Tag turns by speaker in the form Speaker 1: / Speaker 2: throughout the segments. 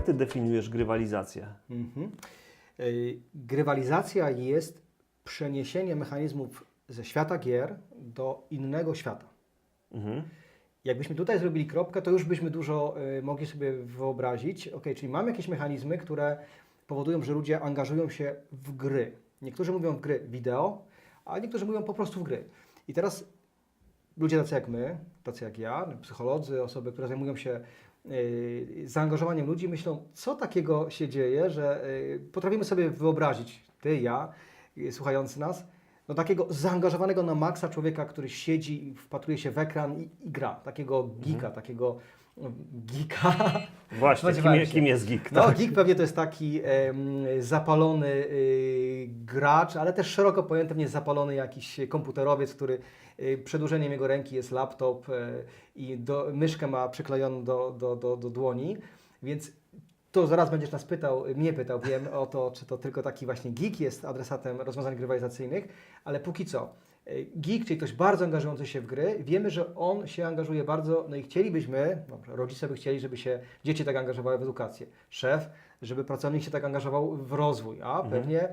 Speaker 1: Jak ty definiujesz grywalizację?
Speaker 2: Mhm. Y, Grywalizacja jest przeniesienie mechanizmów ze świata gier do innego świata.
Speaker 1: Mhm.
Speaker 2: Jakbyśmy tutaj zrobili kropkę, to już byśmy dużo y, mogli sobie wyobrazić. Ok, czyli mamy jakieś mechanizmy, które powodują, że ludzie angażują się w gry. Niektórzy mówią w gry wideo, a niektórzy mówią po prostu w gry. I teraz ludzie tacy jak my, tacy jak ja, psycholodzy, osoby, które zajmują się zaangażowaniem ludzi, myślą, co takiego się dzieje, że y, potrafimy sobie wyobrazić, ty, ja, y, słuchający nas, no takiego zaangażowanego na maksa człowieka, który siedzi i wpatruje się w ekran i, i gra. Takiego geeka, takiego mm, geeka.
Speaker 1: Właśnie, kim, je-
Speaker 2: się.
Speaker 1: kim jest geek?
Speaker 2: No,
Speaker 1: tak?
Speaker 2: geek pewnie to jest taki zapalony y, gracz, ale też szeroko pojęty pewnie zapalony jakiś komputerowiec, który y, przedłużeniem jego ręki jest laptop y, i do, myszkę ma przyklejoną do, do, do, do dłoni, więc to zaraz będziesz nas pytał, mnie pytał, wiem o to, czy to tylko taki właśnie geek jest adresatem rozwiązań grywalizacyjnych, ale póki co, y, geek, czyli ktoś bardzo angażujący się w gry, wiemy, że on się angażuje bardzo, no i chcielibyśmy, rodzice by chcieli, żeby się dzieci tak angażowały w edukację, szef, żeby pracownik się tak angażował w rozwój, a pewnie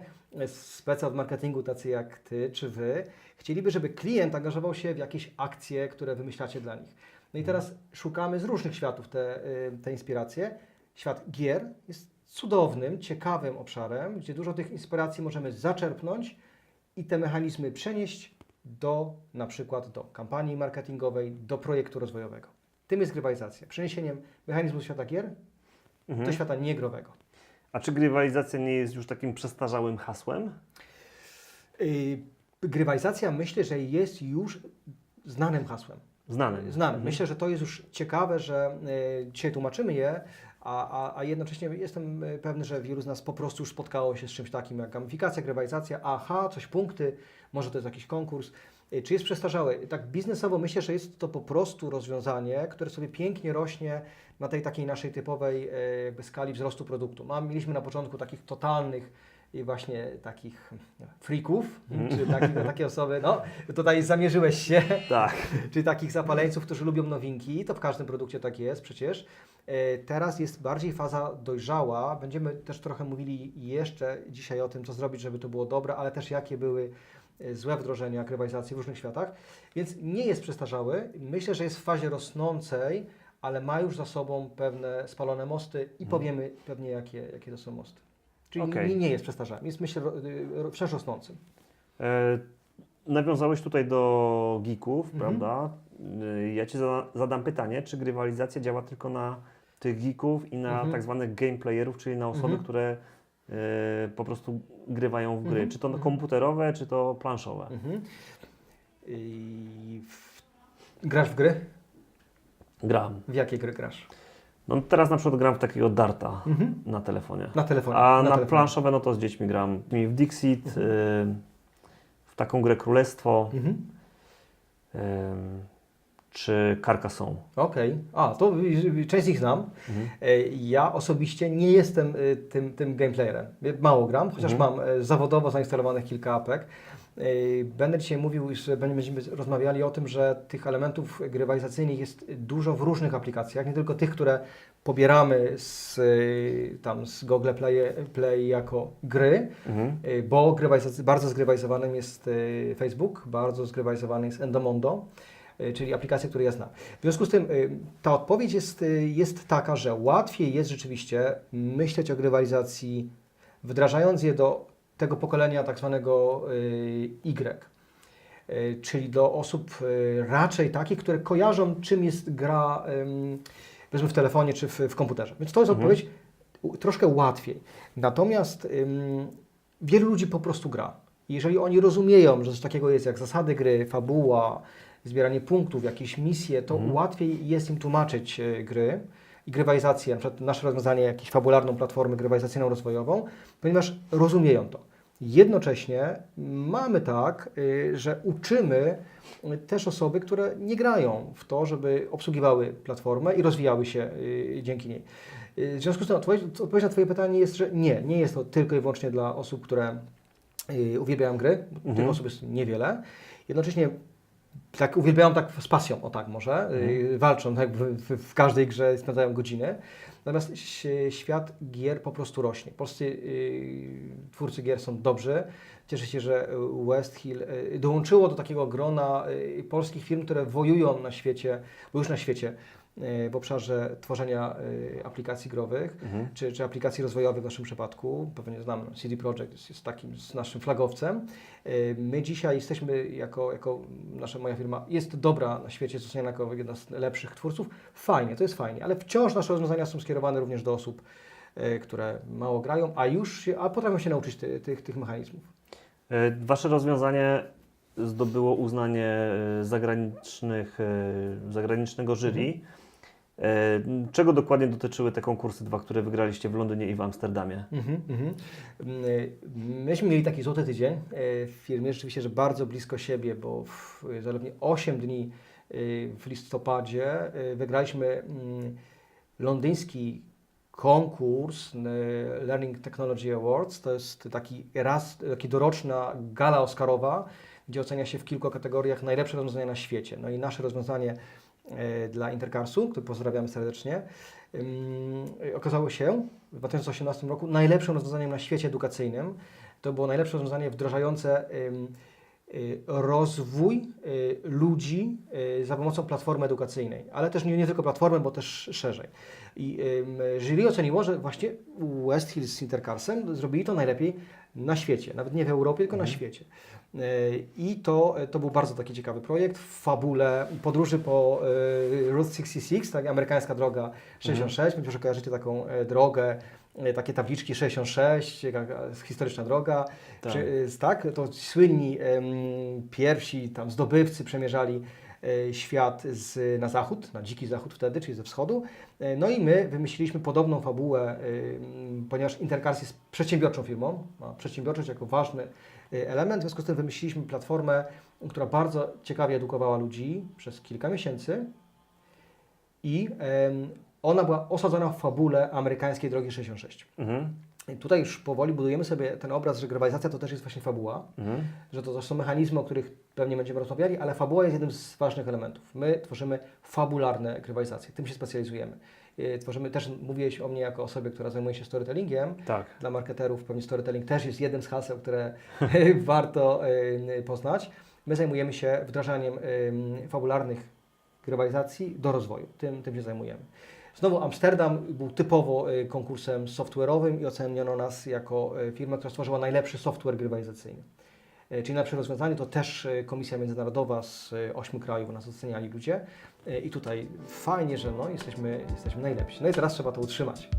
Speaker 2: specy od marketingu tacy jak Ty czy Wy chcieliby, żeby klient angażował się w jakieś akcje, które wymyślacie dla nich. No i teraz szukamy z różnych światów te, y, te inspiracje. Świat gier jest cudownym, ciekawym obszarem, gdzie dużo tych inspiracji możemy zaczerpnąć i te mechanizmy przenieść do na przykład do kampanii marketingowej, do projektu rozwojowego. Tym jest grywalizacja. Przeniesieniem mechanizmu świata gier
Speaker 1: Mhm.
Speaker 2: do świata niegrowego.
Speaker 1: A czy grywalizacja nie jest już takim przestarzałym hasłem?
Speaker 2: Yy, grywalizacja myślę, że jest już znanym hasłem.
Speaker 1: Znanym.
Speaker 2: Znanym.
Speaker 1: Mhm.
Speaker 2: Myślę, że to jest już ciekawe, że y, dzisiaj tłumaczymy je, a, a, a jednocześnie jestem y, pewny, że wielu z nas po prostu już spotkało się z czymś takim jak gamifikacja, grywalizacja. Aha, coś punkty, może to jest jakiś konkurs. Y, Czy jest przestarzałe? Tak biznesowo myślę, że jest to po prostu rozwiązanie, które sobie pięknie rośnie na tej takiej naszej typowej jakby skali wzrostu produktu. Mieliśmy na początku takich totalnych i właśnie takich freaków, czy takich, takie osoby, no tutaj zamierzyłeś się,
Speaker 1: Tak.
Speaker 2: czy takich zapaleńców, którzy lubią nowinki, to w każdym produkcie tak jest przecież. E, Teraz jest bardziej faza dojrzała. Będziemy też trochę mówili jeszcze dzisiaj o tym, co zrobić, żeby to było dobre, ale też jakie były e, złe wdrożenia grywalizacji w różnych światach. Więc nie jest przestarzały. Myślę, że jest w fazie rosnącej, ale ma już za sobą pewne spalone mosty i powiemy pewnie, jakie, jakie to są mosty. Czyli
Speaker 1: Okej.
Speaker 2: nie, jest przestarzałym, jest myślę y, wciąż rosnącym.
Speaker 1: E, nawiązałeś tutaj do geeków,
Speaker 2: Mhm.
Speaker 1: prawda? E, ja Ci zada, zadam pytanie, czy grywalizacja działa tylko na tych geeków i na
Speaker 2: Mhm.
Speaker 1: tak zwanych gameplayerów, czyli na osoby,
Speaker 2: Mhm.
Speaker 1: które e, po prostu grywają w gry.
Speaker 2: Mhm.
Speaker 1: Czy to
Speaker 2: Mhm.
Speaker 1: komputerowe, czy to planszowe?
Speaker 2: Mhm. W... Grasz w gry?
Speaker 1: Gram.
Speaker 2: W jakie gry grasz?
Speaker 1: No teraz na przykład gram w takiego darta
Speaker 2: Mhm.
Speaker 1: na telefonie.
Speaker 2: Na telefonie.
Speaker 1: A na,
Speaker 2: telefonie.
Speaker 1: planszowe, no to z dziećmi gram. W Dixit, y, w taką grę Królestwo,
Speaker 2: Mhm.
Speaker 1: y, czy Carcassonne.
Speaker 2: Okej. A, to część z nich znam.
Speaker 1: Mhm.
Speaker 2: E, Ja osobiście nie jestem y, tym, tym gameplayerem. Mało gram, chociaż
Speaker 1: Mhm.
Speaker 2: mam e, zawodowo zainstalowanych kilka apek. E, Będę dzisiaj mówił, że będziemy rozmawiali o tym, że tych elementów grywalizacyjnych jest dużo w różnych aplikacjach, nie tylko tych, które pobieramy z, tam z Google Play, Play jako gry,
Speaker 1: Mhm.
Speaker 2: Bo bardzo zgrywalizowanym jest Facebook, bardzo zgrywalizowany jest Endomondo, czyli aplikacje, które ja znam. W związku z tym y, ta odpowiedź jest, y, jest taka, że łatwiej jest rzeczywiście myśleć o grywalizacji, wdrażając je do tego pokolenia tak zwanego y, Y. Y, Czyli do osób y, raczej takich, które kojarzą, czym jest gra, powiedzmy w telefonie czy w, w komputerze. Więc to jest
Speaker 1: Mhm.
Speaker 2: odpowiedź troszkę łatwiej. Natomiast ym, wielu ludzi po prostu gra. Jeżeli oni rozumieją, że coś takiego jest jak zasady gry, fabuła, zbieranie punktów, jakieś misje, to
Speaker 1: Mhm.
Speaker 2: łatwiej jest im tłumaczyć e, gry i grywalizację, na przykład nasze rozwiązanie, jakąś fabularną platformę grywalizacyjną rozwojową, ponieważ rozumieją to. Jednocześnie mamy tak, y, że uczymy y, też osoby, które nie grają w to, żeby obsługiwały platformę i rozwijały się dzięki niej. W związku z tym odpowiedź, odpowiedź na Twoje pytanie jest, że nie, nie jest to tylko i wyłącznie dla osób, które uwielbiają gry, bo tych
Speaker 1: Mhm.
Speaker 2: osób jest niewiele. Jednocześnie tak uwielbiają tak z pasją, o tak może, y, walczą tak w, w, każdej grze, spędzają godziny. Natomiast świat gier po prostu rośnie. Polscy y, twórcy gier są dobrzy. Cieszę się, że West Hill y, dołączyło do takiego grona y, polskich firm, które wojują na świecie, bo już na świecie, w obszarze tworzenia y, aplikacji growych
Speaker 1: Mhm.
Speaker 2: czy, czy aplikacji rozwojowych w naszym przypadku. Pewnie znam, CD Projekt jest, jest takim z naszym flagowcem. Y, My dzisiaj jesteśmy, jako, jako nasza moja firma, jest dobra na świecie, jest oceniana jako jedna z lepszych twórców. Fajnie, to jest fajnie, ale wciąż nasze rozwiązania są skierowane również do osób, y, które mało grają, a już się, a potrafią się nauczyć ty, tych, tych mechanizmów.
Speaker 1: Wasze rozwiązanie zdobyło uznanie zagranicznych, zagranicznego jury. E, Czego dokładnie dotyczyły te konkursy dwa, które wygraliście w Londynie i w Amsterdamie?
Speaker 2: Mhm, mhm. Y, Myśmy mieli taki złoty tydzień y, w firmie, rzeczywiście, że bardzo blisko siebie, bo w zaledwie 8 dni y, w listopadzie y, wygraliśmy mm, londyński konkurs y, Learning Technology Awards. To jest taki raz, taki doroczna gala Oscarowa, gdzie ocenia się w kilku kategoriach najlepsze rozwiązania na świecie. No i nasze rozwiązanie y, dla Intercarsu, który pozdrawiamy serdecznie, okazało się w 2018 roku najlepszym rozwiązaniem na świecie edukacyjnym. To było najlepsze rozwiązanie wdrażające y, rozwój y, ludzi za pomocą platformy edukacyjnej, ale też nie, nie tylko platformy, bo też szerzej. I jury oceniło, że właśnie West Hill z Intercarsem zrobili to najlepiej na świecie, nawet nie w Europie, tylko na świecie. Y, I to, to był bardzo taki ciekawy projekt w fabule podróży po y, Route 66, tak, amerykańska droga 66. Być może kojarzycie taką e, drogę, e, takie tabliczki 66, taka historyczna droga.
Speaker 1: Tak.
Speaker 2: Czy, tak, to słynni em, pierwsi tam zdobywcy przemierzali e, świat z, na zachód, na dziki zachód wtedy, czyli ze wschodu. E, No i my wymyśliliśmy podobną fabułę, em, ponieważ Intercars jest przedsiębiorczą firmą, ma przedsiębiorczość jako ważny e, element, w związku z tym wymyśliliśmy platformę, która bardzo ciekawie edukowała ludzi przez kilka miesięcy i ona była osadzona w fabule amerykańskiej drogi 66.
Speaker 1: Mhm.
Speaker 2: I tutaj już powoli budujemy sobie ten obraz, że grywalizacja to też jest właśnie fabuła,
Speaker 1: Mhm.
Speaker 2: że to też są mechanizmy, o których pewnie będziemy rozmawiali, ale fabuła jest jednym z ważnych elementów. My tworzymy fabularne grywalizacje, tym się specjalizujemy. Yy, Tworzymy też, mówiłeś o mnie jako osobie, która zajmuje się storytellingiem.
Speaker 1: Tak.
Speaker 2: Dla marketerów pewnie storytelling też jest jednym z haseł, które warto yy, poznać. My zajmujemy się wdrażaniem fabularnych grywalizacji do rozwoju. Tym, tym się zajmujemy. Znowu Amsterdam był typowo y, konkursem software'owym i oceniono nas jako y, firmę, która stworzyła najlepszy software grywalizacyjny. Y, Czyli najlepsze rozwiązanie to też y, Komisja Międzynarodowa z y, ośmiu krajów nas oceniali ludzie. I tutaj fajnie, że no, jesteśmy, jesteśmy najlepsi. No i teraz trzeba to utrzymać.